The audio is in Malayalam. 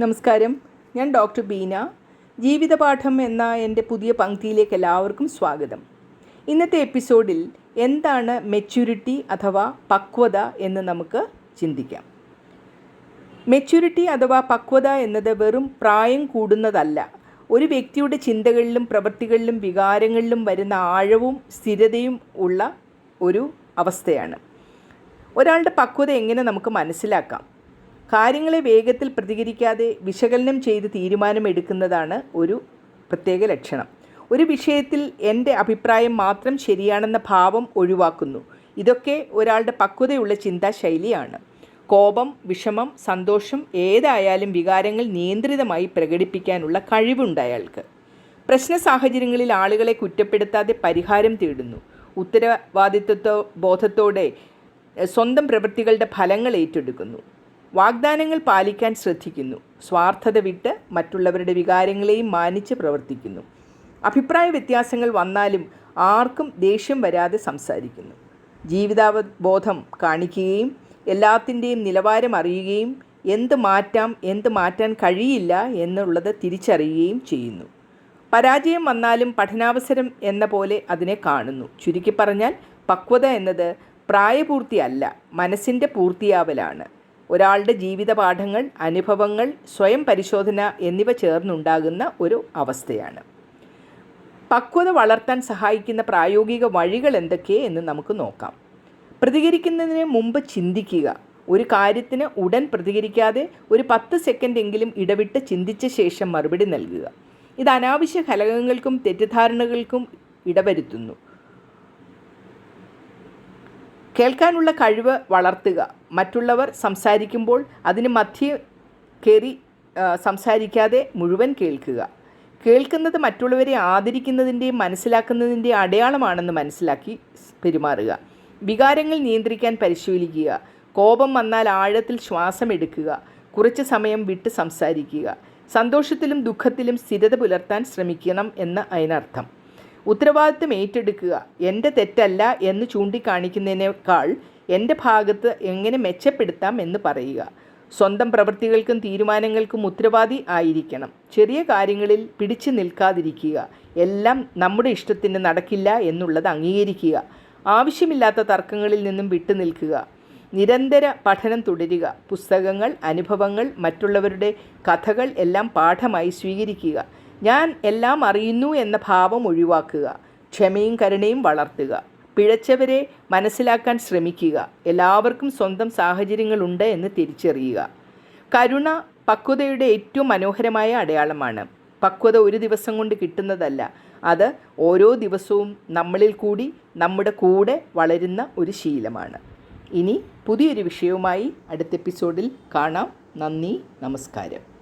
നമസ്കാരം. ഞാൻ ഡോക്ടർ ബീന. ജീവിതപാഠം എന്ന എന്റെ പുതിയ പങ്ക്തിയിലേക്ക് എല്ലാവർക്കും സ്വാഗതം. ഇന്നത്തെ എപ്പിസോഡിൽ എന്താണ് മെച്യൂരിറ്റി അഥവാ പക്വത എന്ന് നമുക്ക് ചിന്തിക്കാം. മെച്യൂരിറ്റി അഥവാ പക്വത എന്നത് വെറും പ്രായം കൂടുന്നതല്ല. ഒരു വ്യക്തിയുടെ ചിന്തകളിലും പ്രവൃത്തികളിലും വികാരങ്ങളിലും വരുന്ന ആഴവും സ്ഥിരതയും ഉള്ള ഒരു അവസ്ഥയാണ്. ഒരാളുടെ പക്വത എങ്ങനെ നമുക്ക് മനസ്സിലാക്കാം? കാര്യങ്ങളെ വേഗത്തിൽ പ്രതികരിക്കാതെ വിശകലനം ചെയ്ത് തീരുമാനമെടുക്കുന്നതാണ് ഒരു പ്രത്യേക ലക്ഷണം. ഒരു വിഷയത്തിൽ എന്റെ അഭിപ്രായം മാത്രം ശരിയാണെന്ന ഭാവം ഒഴിവാക്കുന്നു. ഇതൊക്കെ ഒരാളുടെ പക്വതയുള്ള ചിന്താശൈലിയാണ്. കോപം വിഷമം സന്തോഷം ഏതായാലും വികാരങ്ങൾ നിയന്ത്രിതമായി പ്രകടിപ്പിക്കാനുള്ള കഴിവുണ്ട് അയാൾക്ക്. പ്രശ്ന സാഹചര്യങ്ങളിൽ ആളുകളെ കുറ്റപ്പെടുത്താതെ പരിഹാരം തേടുന്നു. ഉത്തരവാദിത്വ ബോധത്തോടെ സ്വന്തം പ്രവൃത്തികളുടെ ഫലങ്ങൾ ഏറ്റെടുക്കുന്നു. വാഗ്ദാനങ്ങൾ പാലിക്കാൻ ശ്രദ്ധിക്കുന്നു. സ്വാർത്ഥത വിട്ട് മറ്റുള്ളവരുടെ വികാരങ്ങളെയും മാനിച്ച് പ്രവർത്തിക്കുന്നു. അഭിപ്രായ വ്യത്യാസങ്ങൾ വന്നാലും ആർക്കും ദേഷ്യം വരാതെ സംസാരിക്കുന്നു. ജീവിതാവബോധം കാണിക്കുകയും എല്ലാത്തിന്റെയും നിലവാരം അറിയുകയും എന്ത് മാറ്റാം എന്ത് മാറ്റാൻ കഴിയില്ല എന്നുള്ളത് തിരിച്ചറിയുകയും ചെയ്യുന്നു. പരാജയം വന്നാലും പഠനാവസരം എന്ന പോലെ അതിനെ കാണുന്നു. ചുരുക്കി പറഞ്ഞാൽ പക്വത എന്നത് പ്രായപൂർത്തിയല്ല മനസ്സിന്റെ പൂർത്തിയാവലാണ്. ഒരാളുടെ ജീവിത പാഠങ്ങൾ അനുഭവങ്ങൾ സ്വയം പരിശോധന എന്നിവ ചേർന്നുണ്ടാകുന്ന ഒരു അവസ്ഥയാണ്. പക്വത വളർത്താൻ സഹായിക്കുന്ന പ്രായോഗിക വഴികൾ എന്തൊക്കെ എന്ന് നമുക്ക് നോക്കാം. പ്രതികരിക്കുന്നതിന് മുമ്പ് ചിന്തിക്കുക. ഒരു കാര്യത്തിന് ഉടൻ പ്രതികരിക്കാതെ ഒരു പത്ത് സെക്കൻഡെങ്കിലും ഇടവിട്ട് ചിന്തിച്ച ശേഷം മറുപടി നൽകുക. ഇത് അനാവശ്യ കലഹങ്ങൾക്കും തെറ്റിദ്ധാരണകൾക്കും ഇടവരുത്തുന്നു. കേൾക്കാനുള്ള കഴിവ് വളർത്തുക. മറ്റുള്ളവർ സംസാരിക്കുമ്പോൾ അതിന് മധ്യേ കയറി സംസാരിക്കാതെ മുഴുവൻ കേൾക്കുക. കേൾക്കുന്നത് മറ്റുള്ളവരെ ആദരിക്കുന്നതിന്റെയും മനസ്സിലാക്കുന്നതിന്റെയും അടയാളമാണെന്ന് മനസ്സിലാക്കി പെരുമാറുക. വികാരങ്ങൾ നിയന്ത്രിക്കാൻ പരിശീലിക്കുക. കോപം വന്നാൽ ആഴത്തിൽ ശ്വാസം എടുക്കുക. കുറച്ച് സമയം വിട്ട് സംസാരിക്കുക. സന്തോഷത്തിലും ദുഃഖത്തിലും സ്ഥിരത പുലർത്താൻ ശ്രമിക്കണം എന്ന് അതിനർത്ഥം. ഉത്തരവാദിത്വം ഏറ്റെടുക്കുക. എന്റെ തെറ്റല്ല എന്ന് ചൂണ്ടിക്കാണിക്കുന്നതിനേക്കാൾ എന്റെ ഭാഗത്ത് എങ്ങനെ മെച്ചപ്പെടുത്താം എന്ന് പറയുക. സ്വന്തം പ്രവൃത്തികൾക്കും തീരുമാനങ്ങൾക്കും ഉത്തരവാദി ആയിരിക്കണം. ചെറിയ കാര്യങ്ങളിൽ പിടിച്ചു നിൽക്കാതിരിക്കുക. എല്ലാം നമ്മുടെ ഇഷ്ടത്തിന് നടക്കില്ല എന്നുള്ളത് അംഗീകരിക്കുക. ആവശ്യമില്ലാത്ത തർക്കങ്ങളിൽ നിന്നും വിട്ടു നിൽക്കുക. നിരന്തര പഠനം തുടരുക. പുസ്തകങ്ങൾ അനുഭവങ്ങൾ മറ്റുള്ളവരുടെ കഥകൾ എല്ലാം പാഠമായി സ്വീകരിക്കുക. ഞാൻ എല്ലാം അറിയുന്നു എന്ന ഭാവം ഒഴിവാക്കുക ക്ഷമയും കരുണയും വളർത്തുക പിഴച്ചവരെ മനസ്സിലാക്കാൻ ശ്രമിക്കുക എല്ലാവർക്കും സ്വന്തം സാഹചര്യങ്ങളുണ്ട് എന്ന് തിരിച്ചറിയുക. കരുണ പക്വതയുടെ ഏറ്റവും മനോഹരമായ അടയാളമാണ്. പക്വത ഒരു ദിവസം കൊണ്ട് കിട്ടുന്നതല്ല അത് ഓരോ ദിവസവും നമ്മളിൽ കൂടി നമ്മുടെ കൂടെ വളരുന്ന ഒരു ശീലമാണ്. ഇനി പുതിയൊരു വിഷയവുമായി അടുത്ത എപ്പിസോഡിൽ കാണാം. നന്ദി നമസ്കാരം.